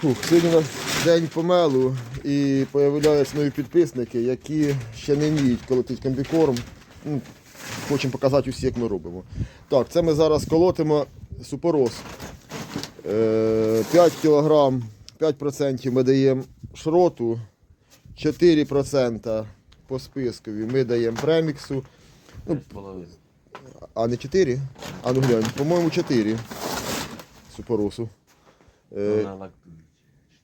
Фух, сьогодні у нас день помелу і з'являються нові підписники, які ще не вміють колотити комбікорм. Ну, Хочемо показати усі, як ми робимо. Так, це ми зараз колотимо супорос. Е, 5 кг, 5% ми даємо шроту, 4% по спискові ми даємо преміксу. Ну, а не 4? А ну глянь, по-моєму 4 супоросу. Е, На лактуючі.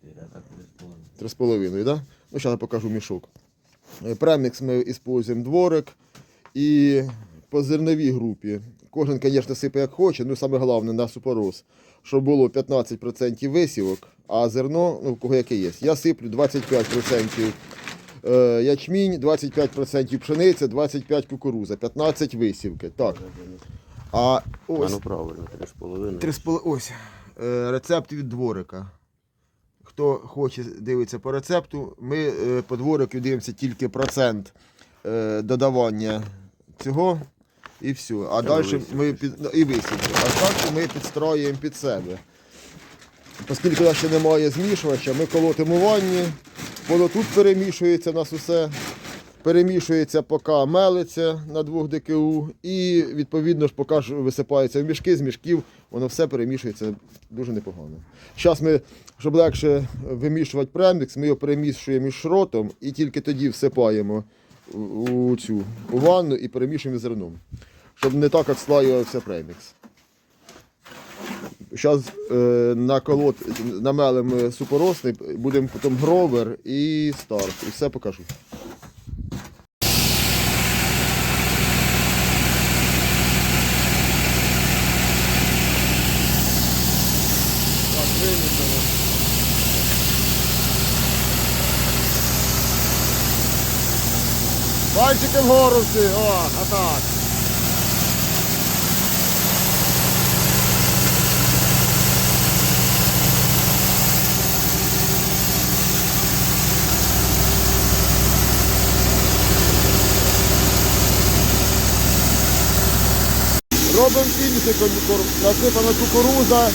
4, а так 3,5. Три з половиною, да? Ну, зараз покажу мішок. Е, Премікс ми використовуємо дворик і по зерновій групі. Кожен, звісно, сипе як хоче, ну саме головне на супорос, щоб було 15% висівок, а зерно, ну, в кого яке є. Я сиплю 25% е, ячмінь, 25% пшениця, 25% кукуруза, 15 висівки. Так. А А ось ну правильно, 3,5. Три з поло- Ось рецепт від дворика. Хто хоче дивитися по рецепту, ми е, по дворику дивимося тільки процент е, додавання цього і все. А далі ми під, ну, і висівки. А так ми підстроюємо під себе. Оскільки у нас ще немає змішувача, ми колотимо ванні, воно тут перемішується у нас усе. Перемішується, поки мелиться на 2 ДКУ, і відповідно ж поки ж висипається в мішки, з мішків воно все перемішується дуже непогано. Зараз ми, щоб легше вимішувати премікс, ми його перемішуємо із шротом і тільки тоді всипаємо у, цю у ванну і перемішуємо зерном, щоб не так відслаювався премікс. Зараз е, наколот, намелимо супоросний, будемо потім гровер і старт. І все покажу. Вимішано. Пальчики вгору всі, о, а так. Робимо комбікорм. Насипана кукуруза.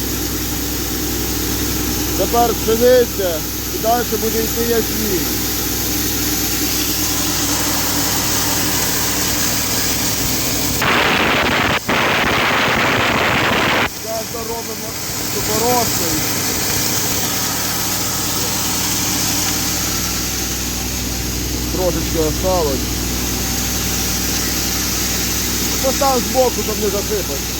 Тепер пшениця і далі буде йти ячмінь. Зараз доробимо супоросний. Трошечки осталось. Постав збоку, щоб не засипати.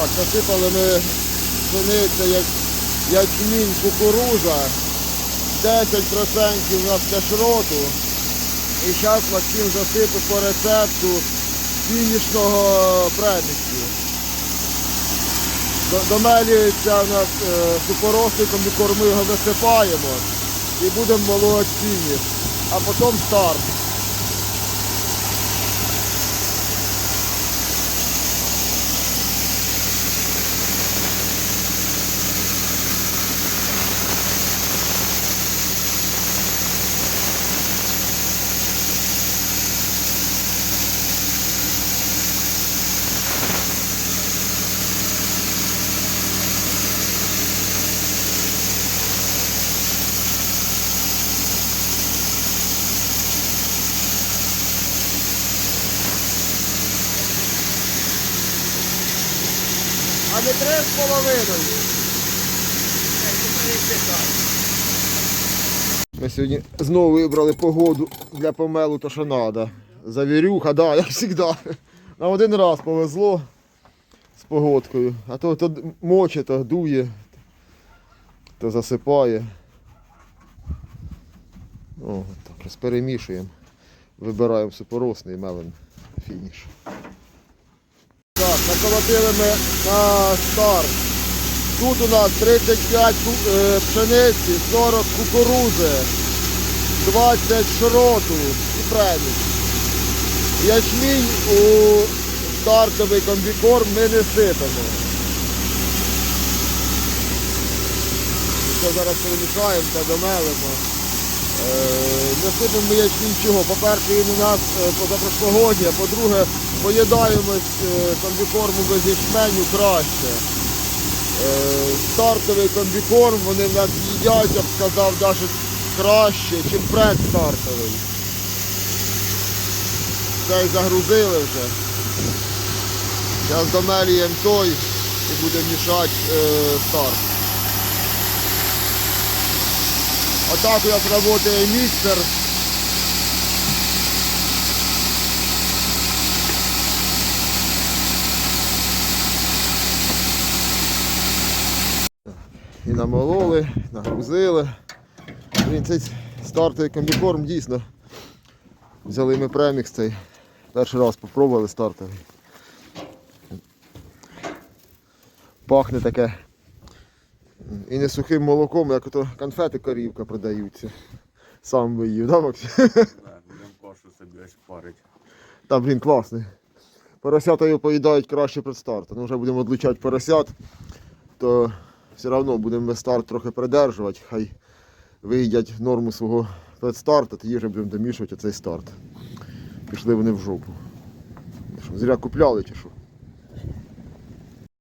Так, насипали ми пшениця, як ячмінь, кукуруза, 10% у нас кашроту. І зараз Максим засипав по рецепту фінішного преміксу. До- Домелюється у нас е, супоросний комбікорм, ми його висипаємо і будемо молоти фініш, а потім старт. А не три з половиною. Ми сьогодні знову вибрали погоду для помелу, то що треба. Завірюха, да, як завжди. На один раз повезло з погодкою. А то, то моче, то дує, то засипає. О, так, перемішуємо. Вибираємо супоросний і мелем фініш. Так, ми на старт. Тут у нас 35 е, пшениці, 40 кукурузи, 20 шроту і премій. Ячмінь у стартовий комбікорм ми не сипемо. Це зараз перемішаємо та домелимо. Не сипемо ми ячмінь чого. По-перше, він у нас е, а по-друге, поїдаємось е, комбікорму без ячменю краще. Е, Стартовий комбікорм, вони в нас їдять, я б сказав, навіть краще, ніж предстартовий. Цей загрузили вже. Зараз домеліємо той і будемо мішати е, старт. Отак у нас працює міксер. І намололи, нагрузили. Блін, цей стартовий комбікорм дійсно. Взяли ми премікс цей. Перший раз попробували стартовий. Пахне таке. І не сухим молоком, як ото конфети корівка продаються. Сам би їв, да, Максим? Будемо кошу собі ось парить. Та, блін, класний. Поросята його поїдають краще перед стартом. Ну, вже будемо відлучати поросят, то все одно будемо старт трохи придержувати, хай виїдять норму свого предстарту, тоді вже будемо домішувати оцей старт. Пішли вони в жопу. Зря купляли чи що?